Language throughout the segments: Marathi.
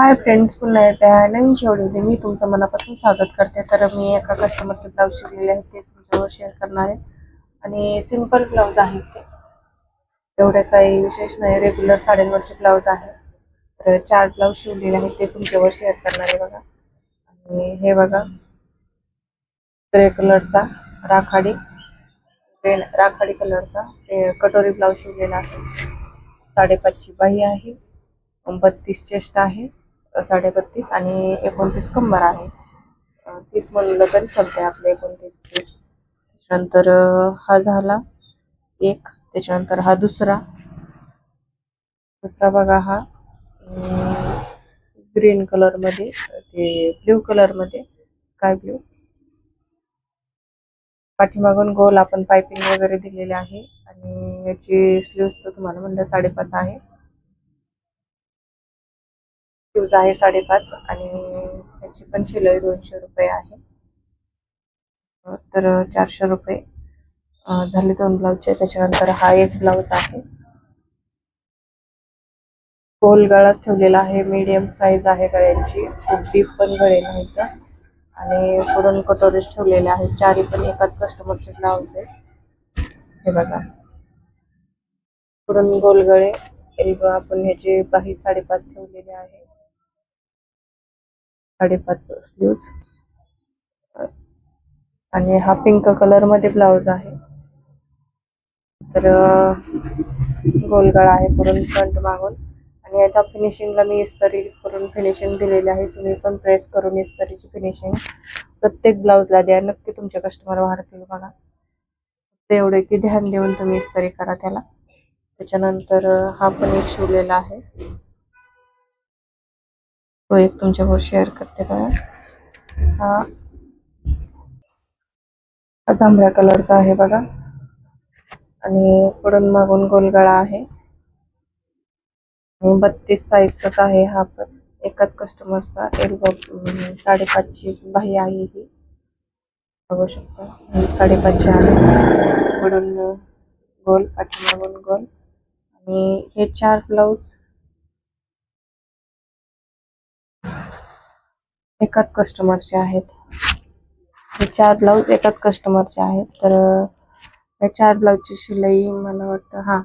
हाय फ्रेंड्स पुन्हा येते आहे नवीन शेवटी मी तुमचं मनापासून स्वागत करते. तर मी एका कस्टमरचे ब्लाऊज शिवलेले आहेत. ते तुमच्यावर शेअर करणार आहे. आणि सिंपल ब्लाऊज आहेत ते. एवढे काही विशेष नाही. रेग्युलर साड्यांवरचे ब्लाऊज आहे तर चार ब्लाऊज शिवलेले आहेत. ते तुमच्यावर शेअर करणार आहे बघा. आणि हे बघा. ग्रे कलरचा राखाडी. ग्रे राखाडी कलरचा ते कटोरी ब्लाऊज शिवलेला आहे. साडेपाचची बाही आहे. बत्तीस चेस्ट आहे. साडे बत्तीस आणि एकोणतीस कंबर आहे. तीस म्हणलं तरी चालते आपलं एकोणतीस तीस. त्याच्यानंतर हा झाला एक त्याच्यानंतर हा दुसरा. दुसरा बघा हा. ग्रीन कलरमध्ये ते ब्ल्यू कलरमध्ये स्काय ब्ल्यू. पाठीमागून गोल आपण पायपिंग वगैरे दिलेले आहे. आणि याची स्लीव्स तर तुम्हाला म्हणलं साडेपाच आहे. स्लीव्ज आहे साडेपाच आणि त्याची पण शिलाई दोनशे रुपये आहे. तर चारशे रुपये झाले दोन ब्लाऊजचे त्याच्यानंतर हा एक ब्लाऊज आहे. गोल गळाच ठेवलेला आहे. मीडियम साईज आहे गळ्यांची. खूप डीप पण गळे नाहीत आणि पुरण कटोरीज ठेवलेले आहेत. चारी पण एकाच कस्टमरचे ब्लाऊज आहे हे बघा. पुरण गोल गळे. आपण ह्याची बाही साडेपाच ठेवलेली आहे. साडेपाच स्लीव्ज आणि हा पिंक कलरमध्ये ब्लाऊज आहे. तर गोलगळा आहे पुढून फ्रंट मागून. आणि याच्या फिनिशिंगला मी इस्तरी करून फिनिशिंग दिलेली आहे. तुम्ही पण प्रेस करून इस्तरीची फिनिशिंग प्रत्येक ब्लाऊजला द्या. नक्की तुमचे कस्टमर वाढतील बघा. फक्त एवढे की ध्यान देऊन तुम्ही इस्तरी करा त्याला. त्याच्यानंतर हा पण एक शिवलेला आहे. तो एक तुमच्यावर शेअर करते बघा. हा. हा जांभळ्या कलरचा आहे बघा. आणि पुढून मागून गोलगळा आहे. आणि बत्तीस साईजचाच आहे हा पण. एकाच कस्टमरचा एल्बो साडेपाचची बाही आहे ही. बघू शकता. ही साडेपाचची आहे. पुढून गोल पाठीमागून गोल. आणि हे चार ब्लाऊज एकाच कस्टमरचे आहेत. हे चार ब्लाऊज एकाच कस्टमरचे आहेत. तर या चार ब्लाऊजची शिलाई मला वाटतं हा.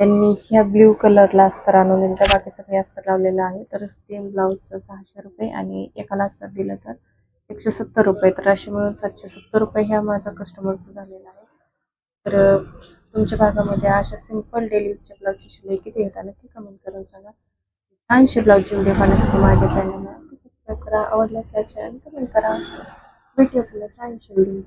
त्यांनी ह्या ब्ल्यू कलरला अस्तर आणून एकदा बाकीचं काही अस्तर लावलेलं आहे. तर सेम ब्लाऊजचं सहाशे रुपये आणि एकाला अस्तर दिलं तर एकशे सत्तर रुपये. तर असे मिळून सातशे सत्तर रुपये ह्या माझा कस्टमरचं झालेला आहे. तर तुमच्या भागामध्ये अशा सिंपल डेली ब्लाऊजची शिलाई किती येतात नक्की कमेंट करून सांगा. छानशी ब्लाऊजची व्हिडिओ पाहण्यासाठी माझ्या चॅनलला सबस्क्राईब करा आवडल्यास लाईक शेअर आणि कमेंट करा. भेटूया पुन्हा छानशी व्हिडिओ